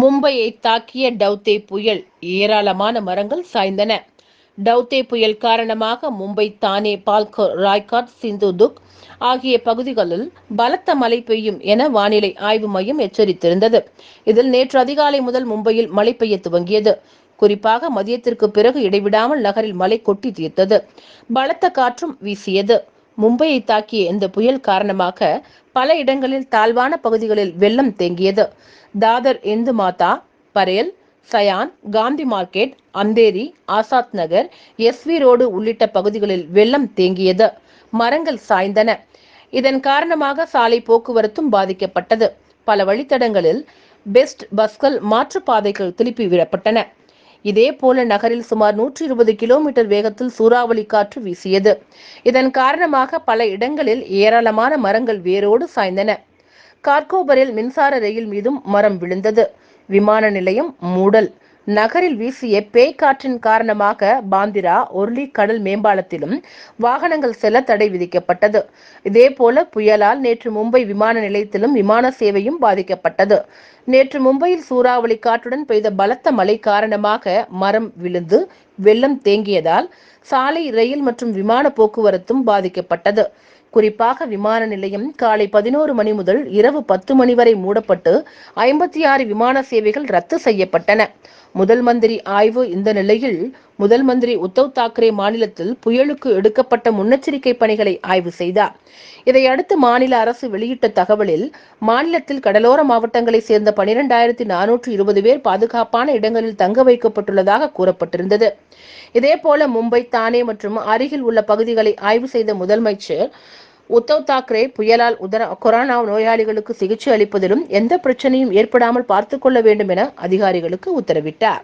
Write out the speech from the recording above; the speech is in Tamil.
மும்பையை தாக்கிய டவுதே புயல் ஏராளமான மரங்கள் சாய்ந்தன. டவுதே புயல் காரணமாக மும்பை தானே பால்கர் ராய்காட் சிந்துதுக் ஆகிய பகுதிகளில் பலத்த மழை பெய்யும் என வானிலை ஆய்வு மையம் எச்சரித்திருந்தது. இதில் நேற்று அதிகாலை முதல் மும்பையில் மழை பெய்ய துவங்கியது. குறிப்பாக மதியத்திற்கு பிறகு இடைவிடாமல் நகரில் மழை கொட்டி தீர்த்தது. பலத்த காற்றும் வீசியது. மும்பையை தாக்கிய இந்த புயல் காரணமாக பல இடங்களில் தாழ்வான பகுதிகளில் வெள்ளம் தேங்கியது. Dadar Hindmata Parel Sion Gandhi market Andheri Azad Nagar SV road உள்ளிட்ட பகுதிகளில் வெள்ளம் தேங்கியது. மரங்கள் சாய்ந்தன. இதன் காரணமாக சாலை போக்குவரத்தும் பாதிக்கப்பட்டது. பல வழித்தடங்களில் பெஸ்ட் பஸ்கள் மாற்றுப்பாதைகள் திருப்பி விடப்பட்டன. இதே போல நகரில் சுமார் நூற்றி இருபது கிலோமீட்டர் வேகத்தில் சூறாவளி காற்று வீசியது. இதன் காரணமாக பல இடங்களில் ஏராளமான மரங்கள் வேரோடு சாய்ந்தன. கார்கோபரில் மின்சார ரயில் மீதும் மரம் விழுந்தது. விமான நிலையம் மூடல். நகரில் வீசிய பேய் காற்றின் காரணமாக பாந்திரா ஒர்லி கடல் மேம்பாலத்திலும் வாகனங்கள் செல்ல தடை விதிக்கப்பட்டது. இதேபோல புயலால் நேற்று மும்பை விமான நிலையத்திலும் விமான சேவையும் பாதிக்கப்பட்டது. நேற்று மும்பையில் சூறாவளி காற்றுடன் பெய்த பலத்த மழை காரணமாக மரம் விழுந்து வெள்ளம் தேங்கியதால் சாலை ரயில் மற்றும் விமான போக்குவரத்தும் பாதிக்கப்பட்டது. குறிப்பாக விமான நிலையம் காலை பதினோரு மணி முதல் இரவு பத்து மணி வரை மூடப்பட்டு ஐம்பத்தி ஆறு விமான சேவைகள் ரத்து செய்யப்பட்டன. முதல் மந்திரி ஆய்வு இந்த நிலையில் முதல் மந்திரி உத்தவ் தாக்கரே மாநிலத்தில் புயலுக்கு எடுக்கப்பட்ட முன்னெச்சரிக்கை பணிகளை ஆய்வு செய்தார். இதையடுத்து மாநில அரசு வெளியிட்ட தகவலில் மாநிலத்தில் கடலோர மாவட்டங்களை சேர்ந்த பனிரெண்டாயிரத்தி நானூற்று இருபது பேர் பாதுகாப்பான இடங்களில் தங்க வைக்கப்பட்டுள்ளதாக கூறப்பட்டிருந்தது. இதேபோல மும்பை தானே மற்றும் அருகில் உள்ள பகுதிகளை ஆய்வு செய்த முதலமைச்சர் உத்தவ் தாக்கரே புயலால் உதர கொரோனா நோயாளிகளுக்கு சிகிச்சை அளிப்பதிலும் எந்த பிரச்சனையும் ஏற்படாமல் பார்த்துக் கொள்ள வேண்டும் என அதிகாரிகளுக்கு உத்தரவிட்டார்.